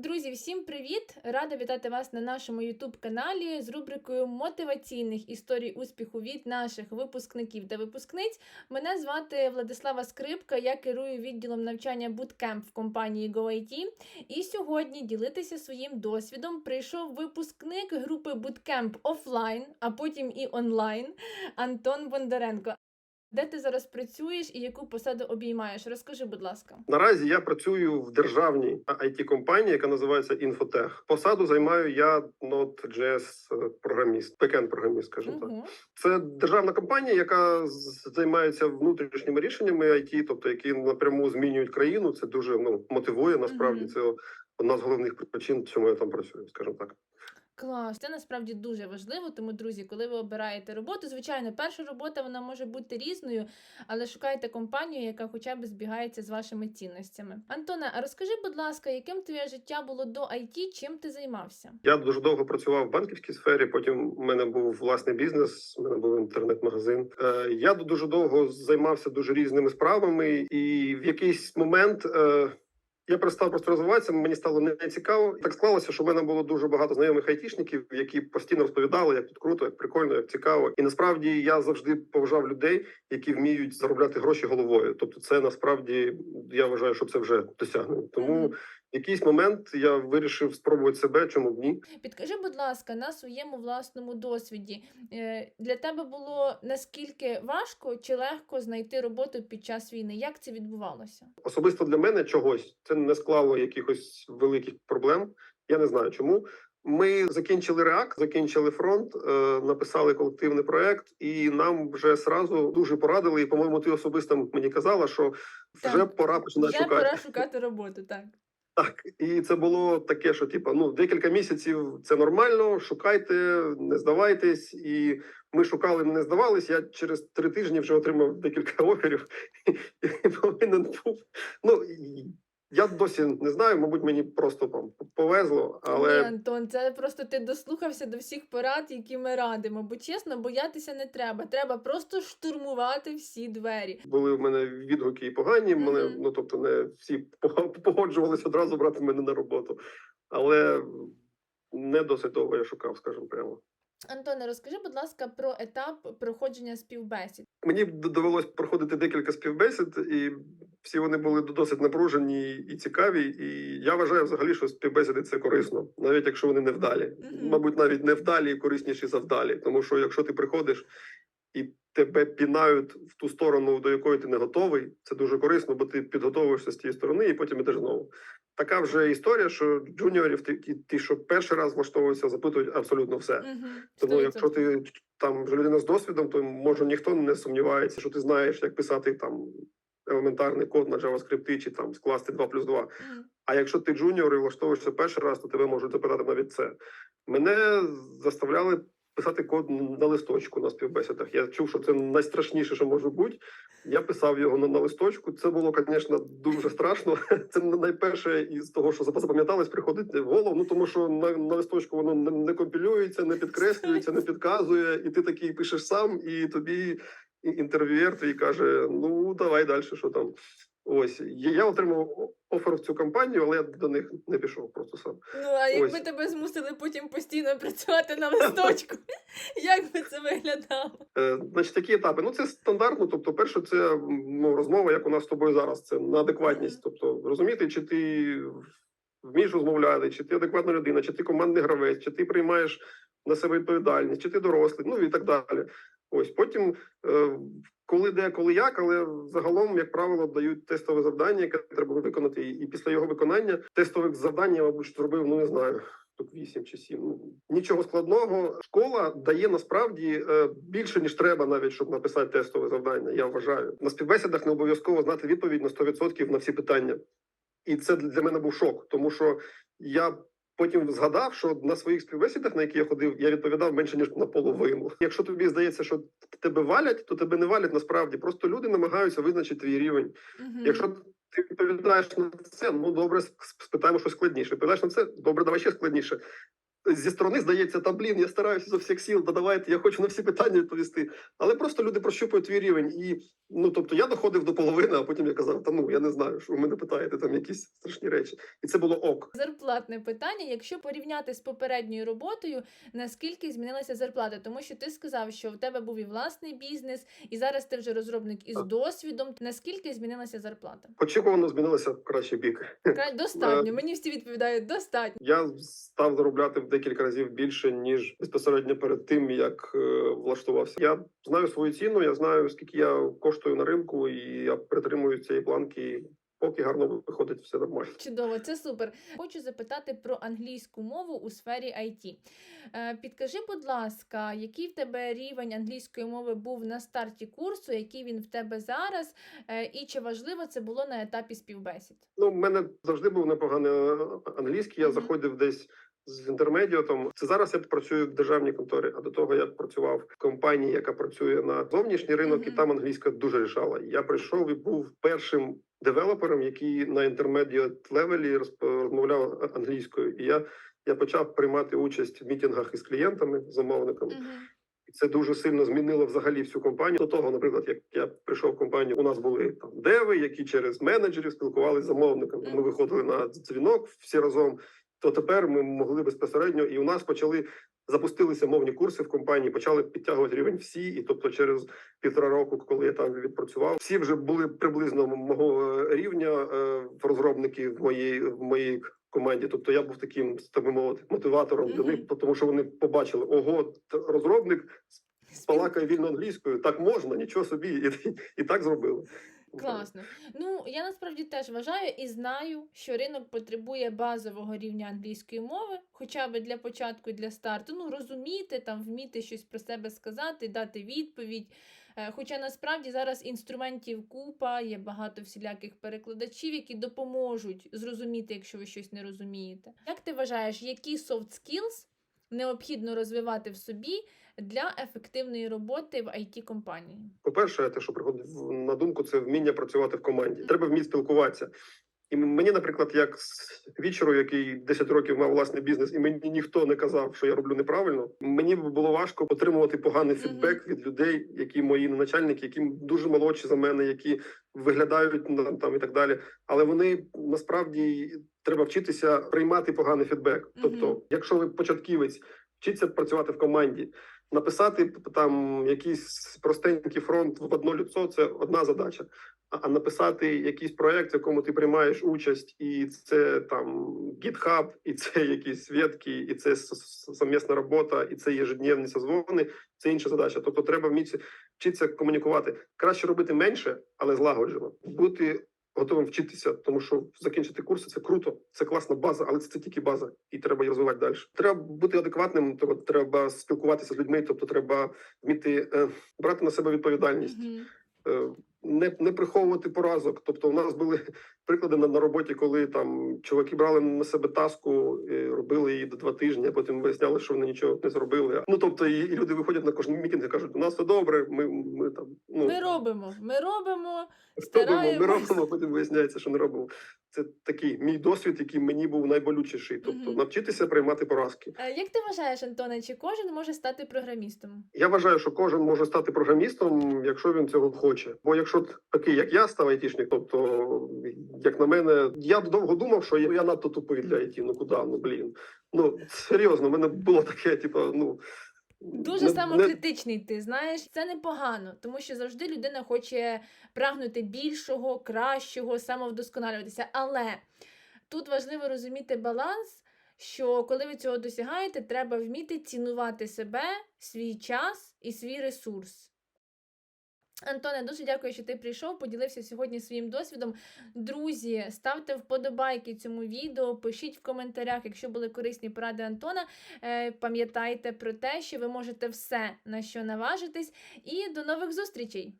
Друзі, всім привіт! Рада вітати вас на нашому youtube каналі з рубрикою мотиваційних історій успіху від наших випускників та випускниць. Мене звати Владислава Скрипка, я керую відділом навчання Bootcamp в компанії GoIT. І сьогодні ділитися своїм досвідом прийшов випускник групи Bootcamp офлайн, а потім і онлайн Антон Бондаренко. Де ти зараз працюєш і яку посаду обіймаєш? Розкажи, будь ласка. Наразі я працюю в державній it компанії, яка називається Infotech. Посаду займаю я Node.js програміст, бекенд програміст, скажімо так. Угу. Це державна компанія, яка займається внутрішніми рішеннями IT, тобто які напряму змінюють країну. Це дуже ну мотивує. Насправді Мгм. це одна з головних причин, чому я там працюю, скажімо так. Клас, це насправді дуже важливо. Тому, друзі, коли ви обираєте роботу, звичайно, перша робота вона може бути різною, але шукайте компанію, яка хоча б збігається з вашими цінностями. Антоне, а розкажи, будь ласка, яким твоє життя було до IT, чим ти займався? Я дуже довго працював в банківській сфері. Потім в мене був власний бізнес. У мене був інтернет-магазин. Е, я дуже довго займався дуже різними справами, і в якийсь момент. Я перестав просто розвиватися, мені стало не цікаво. Так склалося, що в мене було дуже багато знайомих айтішників, які постійно розповідали, як тут круто, як прикольно, як цікаво. І насправді я завжди поважав людей, які вміють заробляти гроші головою. Тобто, це насправді я вважаю, що це вже досягнення. Тому якийсь момент я вирішив спробувати себе, чому б ні. Підкажи, будь ласка, на своєму власному досвіді е, для тебе було наскільки важко чи легко знайти роботу під час війни? Як це відбувалося? Особисто для мене чогось це не склало якихось великих проблем. Я не знаю чому. Ми закінчили React, закінчили фронт, е, написали колективний проект, і нам вже сразу дуже порадили. І, по-моєму, ти особисто мені казала, що вже Так. пора починати шукати. пора шукати роботу, так. Так, і це було таке, що типу, ну декілька місяців це нормально. Шукайте, не здавайтесь. І ми шукали, не здавались. Я через три тижні вже отримав декілька оферів і повинен був. Ну я досі не знаю. Мабуть, мені просто там повезло, Ні, Антон, це просто ти дослухався до всіх порад, які ми радимо. Бо чесно, боятися не треба. Треба просто штурмувати всі двері. були в мене відгуки і погані. Мене ну тобто не всі пог- погоджувалися одразу брати мене на роботу, але не досить довго я шукав, скажімо прямо. Антоне, розкажи, будь ласка, про етап проходження співбесід. Мені д- довелось проходити декілька співбесід, і всі вони були досить напружені і цікаві. І я вважаю взагалі, що співбесіди це корисно, навіть якщо вони невдалі. Мабуть, навіть невдалі і корисніші за вдалі. Тому що якщо ти приходиш і тебе пінають в ту сторону, до якої ти не готовий, це дуже корисно, бо ти підготовуєшся з тієї сторони і потім ідеш знову. Така вже історія, що джуніорів, ті, ті, що перший раз влаштовуються, запитують абсолютно все. Угу. Тому, якщо ти там вже людина з досвідом, то може ніхто не сумнівається, що ти знаєш, як писати там елементарний код на JavaScript чи там скласти 2 плюс 2. А якщо ти джуніор і влаштовуєшся перший раз, то тебе можуть запитати навіть це. Мене заставляли писати код на листочку на співбесідах. Я чув, що це найстрашніше, що може бути. Я писав його на, на листочку. Це було, звісно, дуже страшно. Це найперше із того, що запам'яталось, приходить в голову. Ну тому що на, на листочку воно не, не компілюється, не підкреслюється, не підказує, і ти такий пишеш сам, і тобі інтерв'юєр твій каже: ну давай далі, що там. Ось я отримав офер в цю компанію, але я до них не пішов просто сам. Ну, а якби Ось. тебе змусили потім постійно працювати на листочку, як би це виглядало? Е, значить, такі етапи. Ну це стандартно. Тобто, перше, це ну, розмова, як у нас з тобою зараз. Це на адекватність. Тобто, розуміти, чи ти вмієш розмовляти, чи ти адекватна людина, чи ти командний гравець, чи ти приймаєш на себе відповідальність, чи ти дорослий, ну і так далі. Ось потім, е, коли де, коли як, але загалом, як правило, дають тестове завдання, яке треба виконати. І після його виконання тестових завдань я, мабуть, зробив, ну не знаю. Тут 8 чи 7. Ну, Нічого складного. Школа дає насправді е, більше, ніж треба, навіть щоб написати тестове завдання. Я вважаю. На співбесідах не обов'язково знати відповідь на 100% на всі питання. І це для мене був шок, тому що я потім згадав, що на своїх співбесідах, на які я ходив, я відповідав менше ніж на половину. Якщо тобі здається, що тебе валять, то тебе не валять насправді. Просто люди намагаються визначити твій рівень. Угу. Якщо ти відповідаєш на це, ну добре, спитаємо щось складніше. Відповідаєш на це, добре, давай ще складніше. Зі сторони здається, та блін, я стараюся за всіх сіл, да давайте, я хочу на всі питання відповісти. Але просто люди прощупують твій рівень. І ну тобто я доходив до половини, а потім я казав, та ну я не знаю, що ви мене питаєте там якісь страшні речі. І це було ок. Зарплатне питання, якщо порівняти з попередньою роботою, наскільки змінилася зарплата? Тому що ти сказав, що в тебе був і власний бізнес, і зараз ти вже розробник із Так. досвідом. Наскільки змінилася зарплата? Очікувано змінилося в кращий бік. Достатньо. Е, Мені всі відповідають достатньо. Я став заробляти декілька разів більше ніж безпосередньо перед тим, як е, влаштувався. Я знаю свою ціну, я знаю скільки я коштую на ринку, і я притримуюсь цієї планки. Поки гарно виходить, все нормально. Чудово, це супер. Хочу запитати про англійську мову у сфері IT. Е, Підкажи, будь ласка, який в тебе рівень англійської мови був на старті курсу, який він в тебе зараз, е, і чи важливо це було на етапі співбесід? Ну, в мене завжди був непоганий англійський. Я Мгм. заходив десь з інтермедіатом. Це зараз я працюю в державній конторі. А до того я працював в компанії, яка працює на зовнішній ринок, і там англійська дуже рішала. Я прийшов і був першим девелопером, який на інтермедіат левелі розмовляв англійською. І я, я почав приймати участь в мітингах із клієнтами, замовниками. І це дуже сильно змінило взагалі всю компанію. До того, наприклад, як я прийшов в компанію, у нас були там деви, які через менеджерів спілкувалися з замовниками. Ми виходили на дзвінок всі разом. То тепер ми могли безпосередньо, і у нас почали запустилися мовні курси в компанії, почали підтягувати рівень всі. І тобто, через півтора року, коли я там відпрацював, всі вже були приблизно мого рівня е, розробники в моїй в моїй команді. Тобто я був таким, так би мовити, мотиватором для Мгм. них, тому що вони побачили, ого, розробник балакає вільно англійською, так можна, нічого собі, і, і так зробили. Класно. Ну я насправді теж вважаю і знаю, що ринок потребує базового рівня англійської мови, хоча б для початку і для старту. Ну розуміти, там вміти щось про себе сказати, дати відповідь. Е, Хоча насправді зараз інструментів купа, є багато всіляких перекладачів, які допоможуть зрозуміти, якщо ви щось не розумієте. Як ти вважаєш, які soft skills необхідно розвивати в собі для ефективної роботи в it компанії? По-перше, те, що приходить на думку, це вміння працювати в команді. Треба вміти спілкуватися. І мені, наприклад, як з вічеру, який 10 років мав власний бізнес, і мені ніхто не казав, що я роблю неправильно. Мені було важко отримувати поганий фідбек від людей, які мої начальники, які дуже молодші за мене, які виглядають на- там і так далі. Але вони насправді треба вчитися приймати поганий фідбек. Тобто, якщо ви початківець, вчіться працювати в команді. Написати там якийсь простенький фронт в одно лицо це одна задача. А написати якийсь проект, в якому ти приймаєш участь, і це там GitHub, і це якісь ветки, і це совмісна робота, і це єжедневні созвони. Це інша задача. Тобто, треба вміти вчитися комунікувати. Краще робити менше, але злагоджено. Бути готовим вчитися, тому що закінчити курси це круто, це класна база, але це, це тільки база, і треба її розвивати далі. Треба бути адекватним, тобто треба спілкуватися з людьми, тобто треба вміти е, брати на себе відповідальність. Мгм. Е, не, не приховувати поразок. Тобто, у нас були приклади на, на роботі, коли там чуваки брали на себе таску, і робили її до два тижні, а потім виясняли, що вони нічого не зробили. Ну тобто, і, і люди виходять на кожен мітинг і кажуть, у нас все добре. Ми, ми там ну Ми робимо, ми робимо. робимо, ми робимо, потім виясняється, що не робимо. Це такий мій досвід, який мені був найболючіший. Тобто, навчитися приймати поразки. Е, Як ти вважаєш, Антоне, чи кожен може стати програмістом? Я вважаю, що кожен може стати програмістом, якщо він цього хоче. Бо якщо т- такий, як я, став айтішник, тобто, як на мене, я довго думав, що я, надто тупий для айті. Ну куди? Ну блін. Ну серйозно, в мене було таке, типу, ну Дуже не- самокритичний ти, знаєш, це непогано, тому що завжди людина хоче прагнути більшого, кращого, самовдосконалюватися. Але тут важливо розуміти баланс, що коли ви цього досягаєте, треба вміти цінувати себе, свій час і свій ресурс. Антоне, дуже дякую, що ти прийшов, поділився сьогодні своїм досвідом. Друзі, ставте вподобайки цьому відео, пишіть в коментарях, якщо були корисні поради Антона. Е, Пам'ятайте про те, що ви можете все на що наважитись. І до нових зустрічей!